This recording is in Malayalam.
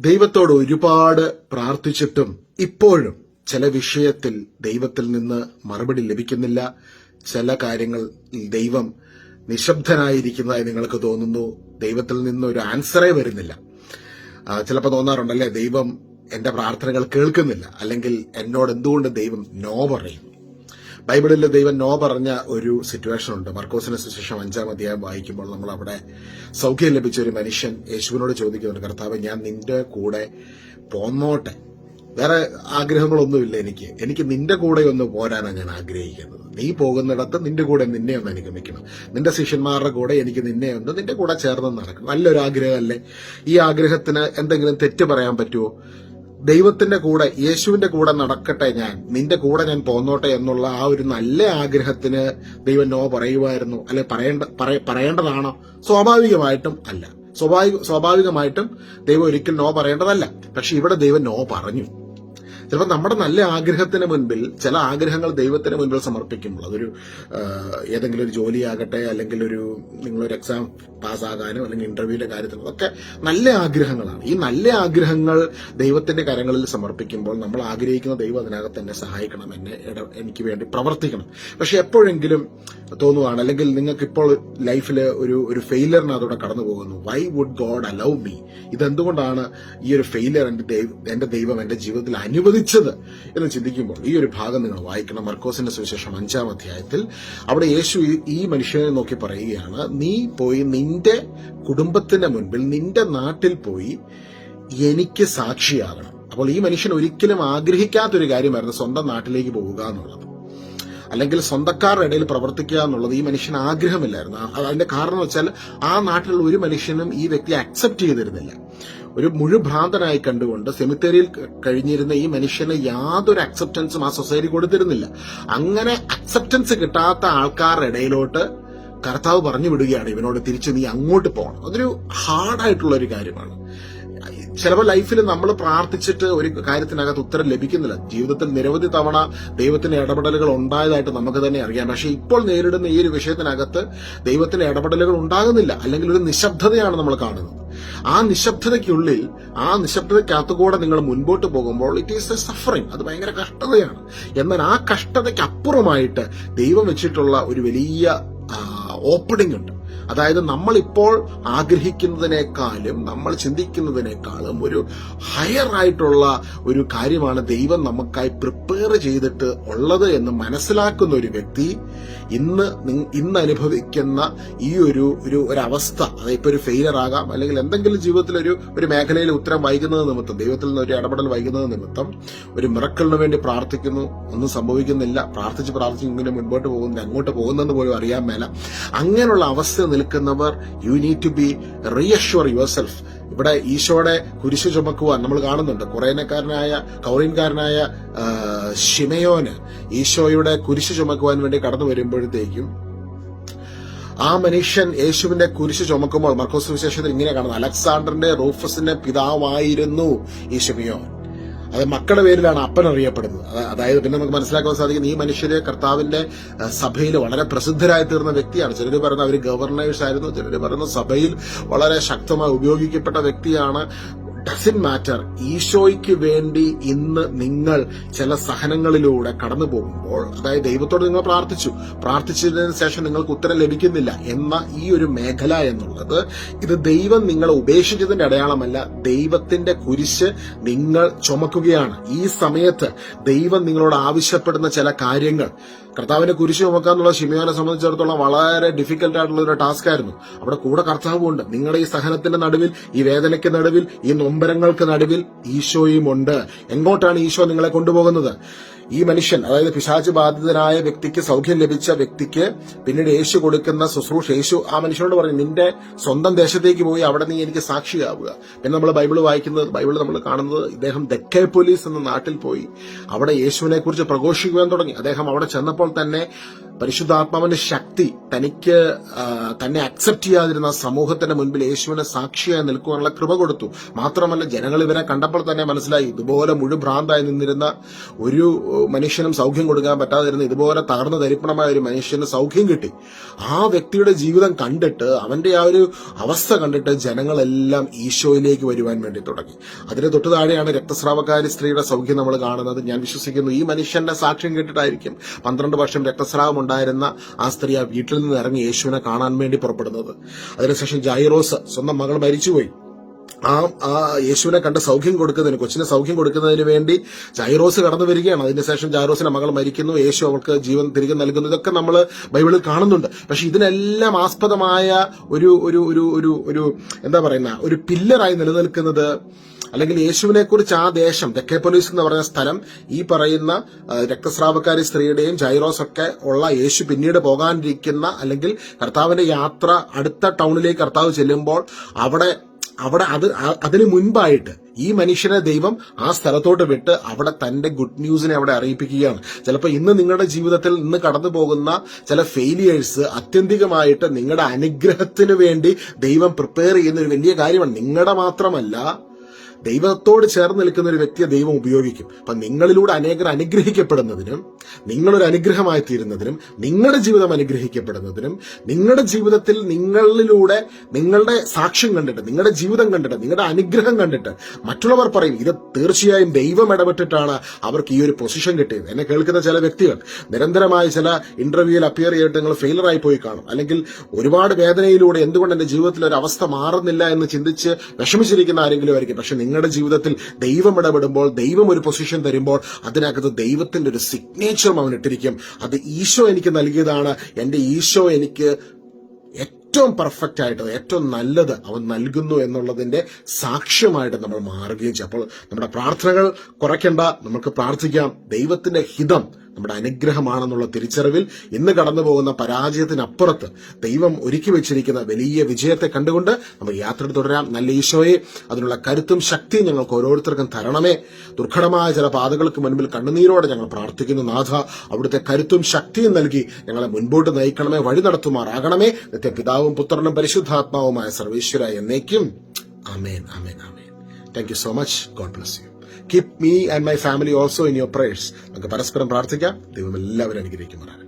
ദൈവത്തോട് ഒരുപാട് പ്രാർത്ഥിച്ചിട്ടും ഇപ്പോഴും ചില വിഷയത്തിൽ ദൈവത്തിൽ നിന്ന് മറുപടി ലഭിക്കുന്നില്ല. ചില കാര്യങ്ങൾ ദൈവം നിശബ്ദനായിരിക്കുന്നതായി നിങ്ങൾക്ക് തോന്നുന്നു. ദൈവത്തിൽ നിന്ന് ഒരു ആൻസറേ വരുന്നില്ല. ചിലപ്പോൾ തോന്നാറുണ്ടല്ലേ? ദൈവം എന്റെ പ്രാർത്ഥനകൾ കേൾക്കുന്നില്ല. അല്ലെങ്കിൽ എന്നോട് എന്തുകൊണ്ട് ദൈവം നോ പറയും? ബൈബിളിൽ ദൈവം നോ പറഞ്ഞ ഒരു സിറ്റുവേഷൻ ഉണ്ട്. മർക്കോസിന് ശേഷം അഞ്ചാം അധ്യായം വായിക്കുമ്പോൾ നമ്മൾ അവിടെ സൗഖ്യം ലഭിച്ച ഒരു മനുഷ്യൻ യേശുവിനോട് ചോദിക്കുന്നുണ്ട് കർത്താവ് ഞാൻ നിന്റെ കൂടെ പോന്നോട്ടെ. വേറെ ആഗ്രഹങ്ങളൊന്നുമില്ല എനിക്ക്. എനിക്ക് നിന്റെ കൂടെ ഒന്ന് പോരാനാണ് ഞാൻ ആഗ്രഹിക്കുന്നത്. നീ പോകുന്നിടത്ത് നിന്റെ കൂടെ നിന്നെ ഒന്ന് അനുഗമിക്കണം നിന്റെ ശിഷ്യന്മാരുടെ കൂടെ എനിക്ക് നിന്നെ ഒന്ന് നിന്റെ കൂടെ ചേർന്ന് നടക്കണം. നല്ലൊരു ആഗ്രഹമല്ലേ? ഈ ആഗ്രഹത്തിന് എന്തെങ്കിലും തെറ്റ് പറയാൻ പറ്റുമോ ദൈവത്തിന്റെ കൂടെ യേശുവിന്റെ കൂടെ നടക്കട്ടെ ഞാൻ. നിന്റെ കൂടെ ഞാൻ പോന്നോട്ടെ എന്നുള്ള ആ ഒരു നല്ല ആഗ്രഹത്തിന് ദൈവം നോ പറയുമായിരുന്നു. അല്ലെ പറയേണ്ട പറയ- പറയേണ്ടതാണോ? സ്വാഭാവികമായിട്ടും അല്ല. സ്വാഭാവിക സ്വാഭാവികമായിട്ടും ദൈവം ഒരിക്കലും നോ പറയേണ്ടതല്ല. പക്ഷെ ഇവിടെ ദൈവം നോ പറഞ്ഞു. ചിലപ്പോൾ നമ്മുടെ നല്ല ആഗ്രഹത്തിന് മുൻപിൽ ചില ആഗ്രഹങ്ങൾ ദൈവത്തിന് മുൻപിൽ സമർപ്പിക്കുമ്പോൾ അതൊരു ഏതെങ്കിലും ഒരു ജോലിയാകട്ടെ അല്ലെങ്കിൽ ഒരു നിങ്ങളൊരു എക്സാം പാസ്സാകാനോ അല്ലെങ്കിൽ ഇന്റർവ്യൂവിന്റെ കാര്യത്തിനോ ഒക്കെ നല്ല ആഗ്രഹങ്ങളാണ്. ഈ നല്ല ആഗ്രഹങ്ങൾ ദൈവത്തിന്റെ കരങ്ങളിൽ സമർപ്പിക്കുമ്പോൾ നമ്മൾ ആഗ്രഹിക്കുന്ന ദൈവം അതിനകത്ത് എന്നെ സഹായിക്കണം എന്നെ എനിക്ക് വേണ്ടി പ്രവർത്തിക്കണം. പക്ഷെ എപ്പോഴെങ്കിലും തോന്നുവാണ്. അല്ലെങ്കിൽ നിങ്ങൾക്ക് ഇപ്പോൾ ലൈഫിൽ ഒരു ഒരു ഫെയിലിയറിനകത്തൂടെ കടന്നു പോകുന്നു. Why would God allow me ഇതെന്തുകൊണ്ടാണ് ഈ ഒരു ഫെയിലിയർ എന്റെ ദൈവം എന്റെ ദൈവം എന്റെ ജീവിതത്തിൽ അനുവദിച്ചത് എന്ന് ചിന്തിക്കുമ്പോൾ? ഈ ഒരു ഭാഗം നിങ്ങൾ വായിക്കണം. മർക്കോസിന്റെ സുവിശേഷം അഞ്ചാം അധ്യായത്തിൽ അവിടെ യേശു ഈ മനുഷ്യനെ നോക്കി പറയുകയാണ് നീ പോയി നിന്റെ കുടുംബത്തിന്റെ മുൻപിൽ നിന്റെ നാട്ടിൽ പോയി എനിക്ക് സാക്ഷിയാകണം. അപ്പോൾ ഈ മനുഷ്യൻ ഒരിക്കലും ആഗ്രഹിക്കാത്തൊരു കാര്യമായിരുന്നു സ്വന്തം നാട്ടിലേക്ക് പോവുക എന്നുള്ളത്. അല്ലെങ്കിൽ സ്വന്തക്കാരുടെ ഇടയിൽ പ്രവർത്തിക്കുക എന്നുള്ളത് ഈ മനുഷ്യന് ആഗ്രഹമില്ലായിരുന്നു. അതിന്റെ കാരണം വെച്ചാൽ ആ നാട്ടിലുള്ള ഒരു മനുഷ്യനും ഈ വ്യക്തി അക്സെപ്റ്റ് ചെയ്തിരുന്നില്ല. ഒരു മുഴുഭ്രാന്തനായി കണ്ടുകൊണ്ട് സെമിത്തേരിയിൽ കഴിഞ്ഞിരുന്ന ഈ മനുഷ്യന് യാതൊരു അക്സെപ്റ്റൻസും ആ സൊസൈറ്റി കൊടുത്തിരുന്നില്ല. അങ്ങനെ അക്സെപ്റ്റൻസ് കിട്ടാത്ത ആൾക്കാരുടെ ഇടയിലോട്ട് കർത്താവ് പറഞ്ഞു വിടുകയാണ് ഇവനോട് തിരിച്ച് നീ അങ്ങോട്ട് പോകണം. അതൊരു ഹാർഡായിട്ടുള്ള ഒരു കാര്യമാണ്. ചിലപ്പോൾ ലൈഫിൽ നമ്മൾ പ്രാർത്ഥിച്ചിട്ട് ഒരു കാര്യത്തിനകത്ത് ഉത്തരം ലഭിക്കുന്നില്ല. ജീവിതത്തിൽ നിരവധി തവണ ദൈവത്തിന്റെ ഇടപെടലുകൾ ഉണ്ടായതായിട്ട് നമുക്ക് തന്നെ അറിയാം. പക്ഷെ ഇപ്പോൾ നേരിടുന്ന ഈ ഒരു വിഷയത്തിനകത്ത് ദൈവത്തിന്റെ ഇടപെടലുകൾ ഉണ്ടാകുന്നില്ല. അല്ലെങ്കിൽ ഒരു നിശബ്ദതയാണ് നമ്മൾ കാണുന്നത്. ആ നിശബ്ദതയ്ക്കുള്ളിൽ ആ നിശബ്ദതയ്ക്കകത്തുകൂടെ നിങ്ങൾ മുൻപോട്ട് പോകുമ്പോൾ ഇറ്റ് ഈസ് എ സഫറിങ് അത് ഭയങ്കര കഷ്ടതയാണ്. എന്നാൽ ആ കഷ്ടതയ്ക്ക് അപ്പുറമായിട്ട് ദൈവം വെച്ചിട്ടുള്ള ഒരു വലിയ ഓപ്പണിംഗ് ഉണ്ട്. അതായത് നമ്മളിപ്പോൾ ആഗ്രഹിക്കുന്നതിനേക്കാളും നമ്മൾ ചിന്തിക്കുന്നതിനേക്കാളും ഒരു ഹയർ ആയിട്ടുള്ള ഒരു കാര്യമാണ് ദൈവം നമുക്കായി പ്രിപ്പയർ ചെയ്തിട്ട് ഉള്ളത് എന്ന് മനസ്സിലാക്കുന്ന ഒരു വ്യക്തി ഇന്ന് ഇന്ന് അനുഭവിക്കുന്ന ഈ ഒരു ഒരു ഒരവസ്ഥ അതായത് ഇപ്പൊ ഒരു ഫെയിലർ ആകാം അല്ലെങ്കിൽ എന്തെങ്കിലും ജീവിതത്തിൽ ഒരു ഒരു മേഖലയിൽ ഉത്തരം വൈകുന്നത് നിമിത്തം ദൈവത്തിൽ നിന്ന് ഒരു ഇടപെടൽ വൈകുന്നത് നിമിത്തം ഒരു മിറക്കലിന് വേണ്ടി പ്രാർത്ഥിക്കുന്നു ഒന്നും സംഭവിക്കുന്നില്ല പ്രാർത്ഥിച്ച് പ്രാർത്ഥിച്ച് ഇങ്ങനെ മുൻപോട്ട് പോകുന്നില്ല അങ്ങോട്ട് പോകുന്നെന്ന് പോലും അറിയാൻ മേല. അങ്ങനെയുള്ള അവസ്ഥ നിൽക്കുന്നവർ you need to be reassure yourself ഇവിടെ ഈശോയുടെ കുരിശ് ചുമക്കുവാൻ നമ്മൾ കാണുന്നുണ്ട്. കുറേനക്കാരനായ കൗറിൻകാരനായ ഷിമയോന് ഈശോയുടെ കുരിശ് ചുമക്കുവാൻ വേണ്ടി കടന്നു വരുമ്പോഴത്തേക്കും ആ മനുഷ്യൻ യേശുവിന്റെ കുരിശ് ചുമക്കുമ്പോൾ മർക്കോസ് വിശേഷത്തിൽ ഇങ്ങനെ കാണുന്നു അലക്സാണ്ടറിന്റെ റൂഫസിന്റെ പിതാവായിരുന്നു ഈ ഷിമയോൻ അത് മക്കളുടെ പേരിലാണ് അപ്പൻ അറിയപ്പെടുന്നത്. അതായത് പിന്നെ നമുക്ക് മനസ്സിലാക്കാൻ സാധിക്കും ഈ മനുഷ്യര് കർത്താവിന്റെ സഭയിൽ വളരെ പ്രസിദ്ധരായി തീർന്ന വ്യക്തിയാണ്. ചിലർ പറയുന്ന അവർ ഗവർണേഴ്സ് ആയിരുന്നു ചിലർ പറയുന്ന സഭയിൽ വളരെ ശക്തമായി ഉപയോഗിക്കപ്പെട്ട വ്യക്തിയാണ്. ഡസൻ മാറ്റർ ഈശോയ്ക്ക് വേണ്ടി ഇന്ന് നിങ്ങൾ ചില സഹനങ്ങളിലൂടെ കടന്നു പോകുമ്പോൾ അതായത് ദൈവത്തോട് നിങ്ങൾ പ്രാർത്ഥിച്ചു. പ്രാർത്ഥിച്ചതിന് ശേഷം നിങ്ങൾക്ക് ഉത്തരം ലഭിക്കുന്നില്ല എന്ന ഈ ഒരു മേഖല എന്നുള്ളത് ഇത് ദൈവം നിങ്ങളെ ഉപേക്ഷിച്ചതിന്റെ അടയാളമല്ല. ദൈവത്തിന്റെ കുരിശ് നിങ്ങൾ ചുമക്കുകയാണ്. ഈ സമയത്ത് ദൈവം നിങ്ങളോട് ആവശ്യപ്പെടുന്ന ചില കാര്യങ്ങൾ. കർത്താവിന്റെ കുരിശ് ചുമക്കാന്നുള്ള ഷിമിയോനെ സംബന്ധിച്ചിടത്തോളം വളരെ ഡിഫിക്കൽട്ട് ആയിട്ടുള്ള ഒരു ടാസ്ക് ആയിരുന്നു. അവിടെ കൂടെ കർത്താവുമുണ്ട് നിങ്ങളുടെ ഈ സഹനത്തിന്റെ നടുവിൽ ഈ വേദനയ്ക്ക് നടുവിൽ ഈ നൊമ്പരങ്ങൾക്ക് നടുവിൽ ഈശോയും ഉണ്ട്. എങ്ങോട്ടാണ് ഈശോ നിങ്ങളെ കൊണ്ടുപോകുന്നത്? ഈ മനുഷ്യൻ അതായത് പിശാച് ബാധിതനായ വ്യക്തിക്ക് സൗഖ്യം ലഭിച്ച വ്യക്തിക്ക് പിന്നീട് യേശു കൊടുക്കുന്ന ശുശ്രൂഷ യേശു ആ മനുഷ്യനോട് പറയും നിന്റെ സ്വന്തം ദേശത്തേക്ക് പോയി അവിടെ നീ എനിക്ക് സാക്ഷിയാവുക. പിന്നെ നമ്മൾ ബൈബിൾ വായിക്കുന്നത് ബൈബിൾ നമ്മൾ കാണുന്നത് ഇദ്ദേഹം ദക്കേ പോലീസ് എന്ന നാട്ടിൽ പോയി. അവിടെ യേശുവിനെ കുറിച്ച് പ്രഘോഷിക്കുവാൻ തുടങ്ങി. അദ്ദേഹം അവിടെ ചെന്നപ്പോൾ തന്നെ പരിശുദ്ധാത്മാവിന്റെ ശക്തി തനിക്ക് തന്നെ അക്സെപ്റ്റ് ചെയ്യാതിരുന്ന സമൂഹത്തിന്റെ മുൻപിൽ യേശുവിനെ സാക്ഷിയായി നിൽക്കുവാനുള്ള കൃപ കൊടുത്തു. മാത്രമല്ല ജനങ്ങൾ ഇവരെ കണ്ടപ്പോൾ തന്നെ മനസ്സിലായി ഇതുപോലെ മുഴുഭ്രാന്തായി നിന്നിരുന്ന ഒരു മനുഷ്യനും സൗഖ്യം കൊടുക്കാൻ പറ്റാതിരുന്ന ഇതുപോലെ തകർന്നു ധരിപ്പണമായ ഒരു മനുഷ്യന് സൗഖ്യം കിട്ടി. ആ വ്യക്തിയുടെ ജീവിതം കണ്ടിട്ട് അവന്റെ ആ ഒരു അവസ്ഥ കണ്ടിട്ട് ജനങ്ങളെല്ലാം ഈശോയിലേക്ക് വരുവാൻ വേണ്ടി തുടങ്ങി. അതിന് തൊട്ടു താഴെയാണ് രക്തസ്രാവക്കാരി സ്ത്രീയുടെ സൗഖ്യം നമ്മൾ കാണുന്നത്. ഞാൻ വിശ്വസിക്കുന്നു ഈ മനുഷ്യന്റെ സാക്ഷ്യം കേട്ടിട്ടായിരിക്കും പന്ത്രണ്ട് വർഷം രക്തസ്രാവം ഉണ്ടായിരുന്ന ആ സ്ത്രീ ആ വീട്ടിൽ നിന്ന് ഇറങ്ങി യേശുവിനെ കാണാൻ വേണ്ടി പുറപ്പെടുന്നത്. അതിനുശേഷം ജൈറോസ് സ്വന്തം മകൾ മരിച്ചുപോയി. ആ ആ യേശുവിനെ കണ്ട് സൗഖ്യം കൊടുക്കുന്നതിന് കൊച്ചിനെ സൗഖ്യം കൊടുക്കുന്നതിന് വേണ്ടി ജൈറോസ് കടന്നു വരികയാണ്. അതിനുശേഷം ജൈറോസിന്റെ മകൾ മരിക്കുന്നു. യേശു അവൾക്ക് ജീവൻ തിരികെ നൽകുന്നു. ഇതൊക്കെ നമ്മൾ ബൈബിളിൽ കാണുന്നുണ്ട്. പക്ഷെ ഇതിനെല്ലാം ആസ്പദമായ ഒരു ഒരു ഒരു ഒരു ഒരു എന്താ പറയുന്ന ഒരു പില്ലറായി നിലനിൽക്കുന്നത് അല്ലെങ്കിൽ യേശുവിനെ കുറിച്ച് ആ ദേശം തെക്കേ പോലീസ് എന്ന് പറഞ്ഞ സ്ഥലം ഈ പറയുന്ന രക്തസ്രാവക്കാരി സ്ത്രീയുടെയും ജൈറോസ് ഒക്കെ ഉള്ള യേശു പിന്നീട് പോകാനിരിക്കുന്ന അല്ലെങ്കിൽ കർത്താവിന്റെ യാത്ര അടുത്ത ടൗണിലേക്ക് കർത്താവ് ചെല്ലുമ്പോൾ അവിടെ അവിടെ അത് അതിനു മുൻപായിട്ട് ഈ മനുഷ്യനെ ദൈവം ആ സ്ഥലത്തോട്ട് വിട്ട് അവിടെ തന്റെ ഗുഡ് ന്യൂസിനെ അവിടെ അറിയിപ്പിക്കുകയാണ്. ചിലപ്പോൾ ഇന്ന് നിങ്ങളുടെ ജീവിതത്തിൽ നിന്ന് കടന്നു പോകുന്ന ചില ഫെയിലിയേഴ്സ് അത്യന്തികമായിട്ട് നിങ്ങളുടെ അനുഗ്രഹത്തിന് വേണ്ടി ദൈവം പ്രിപ്പയർ ചെയ്യുന്ന ഒരു വലിയ കാര്യമാണ്. നിങ്ങളുടെ മാത്രമല്ല ദൈവത്തോട് ചേർന്ന് നിൽക്കുന്ന ഒരു വ്യക്തിയെ ദൈവം ഉപയോഗിക്കും. അപ്പൊ നിങ്ങളിലൂടെ അനേകർ അനുഗ്രഹിക്കപ്പെടുന്നതിനും നിങ്ങളൊരു അനുഗ്രഹമായി തീരുന്നതിനും നിങ്ങളുടെ ജീവിതം അനുഗ്രഹിക്കപ്പെടുന്നതിനും നിങ്ങളുടെ ജീവിതത്തിൽ നിങ്ങളിലൂടെ നിങ്ങളുടെ സാക്ഷ്യം കണ്ടിട്ട് നിങ്ങളുടെ ജീവിതം കണ്ടിട്ട് നിങ്ങളുടെ അനുഗ്രഹം കണ്ടിട്ട് മറ്റുള്ളവർ പറയും ഇത് തീർച്ചയായും ദൈവം ഇടപെട്ടിട്ടാണ് അവർക്ക് ഈ ഒരു പൊസിഷൻ കിട്ടിയത്. എന്നെ കേൾക്കുന്ന ചില വ്യക്തികൾ നിരന്തരമായ ചില ഇന്റർവ്യൂവിൽ അപ്പിയർ ചെയ്തിട്ട് നിങ്ങൾ ഫെയിലറായി പോയി കാണും. അല്ലെങ്കിൽ ഒരുപാട് വേദനയിലൂടെ എന്തുകൊണ്ട് എന്റെ ജീവിതത്തിൽ ഒരു അവസ്ഥ മാറുന്നില്ല എന്ന് ചിന്തിച്ച് വിഷമിച്ചിരിക്കുന്ന ആരെങ്കിലും ആയിരിക്കും. പക്ഷെ നിങ്ങളുടെ ജീവിതത്തിൽ ദൈവം ഇടപെടുമ്പോൾ ദൈവം ഒരു പൊസിഷൻ തരുമ്പോൾ അതിനകത്ത് ദൈവത്തിന്റെ ഒരു സിഗ്നേച്ചറും അവൻ ഇട്ടിരിക്കും. അത് ഈശോ എനിക്ക് നൽകിയതാണ്. എന്റെ ഈശോ എനിക്ക് ഏറ്റവും പെർഫെക്റ്റ് ആയിട്ട് ഏറ്റവും നല്ലത് അവൻ നൽകുന്നു എന്നുള്ളതിന്റെ സാക്ഷ്യമായിട്ട് നമ്മൾ മാറുകയും ചെയ്യും. അപ്പോൾ നമ്മുടെ പ്രാർത്ഥനകൾ കുറയ്ക്കേണ്ട നമുക്ക് പ്രാർത്ഥിക്കാം. ദൈവത്തിന്റെ ഹിതം നമ്മുടെ അനുഗ്രഹമാണെന്നുള്ള തിരിച്ചറിവിൽ ഇന്ന് കടന്നു പോകുന്ന പരാജയത്തിനപ്പുറത്ത് ദൈവം ഒരുക്കി വെച്ചിരിക്കുന്ന വലിയ വിജയത്തെ കണ്ടുകൊണ്ട് നമുക്ക് യാത്ര തുടരാം. നല്ല ഈശോയെ അതിനുള്ള കരുത്തും ശക്തിയും ഞങ്ങൾക്ക് ഓരോരുത്തർക്കും തരണമേ. ദുർഘടമായ ചില പാതകൾക്ക് മുൻപിൽ കണ്ണുനീരോടെ ഞങ്ങൾ പ്രാർത്ഥിക്കുന്നു. നാഥ അവിടുത്തെ കരുത്തും ശക്തിയും നൽകി ഞങ്ങളെ മുൻപോട്ട് നയിക്കണമേ വഴി നടത്തുമാറാകണമേ. നിത്യ പിതാവും പുത്രനും പരിശുദ്ധാത്മാവുമായ സർവേശ്വര എന്നേക്കും. Amen amen amen thank you so much God bless you keep me and my family also in your prayers നമുക്ക് പരസ്പരം പ്രാർത്ഥിക്കാം. ദൈവം എല്ലാവരും അനുഗ്രഹിക്കുമാറാകട്ടെ.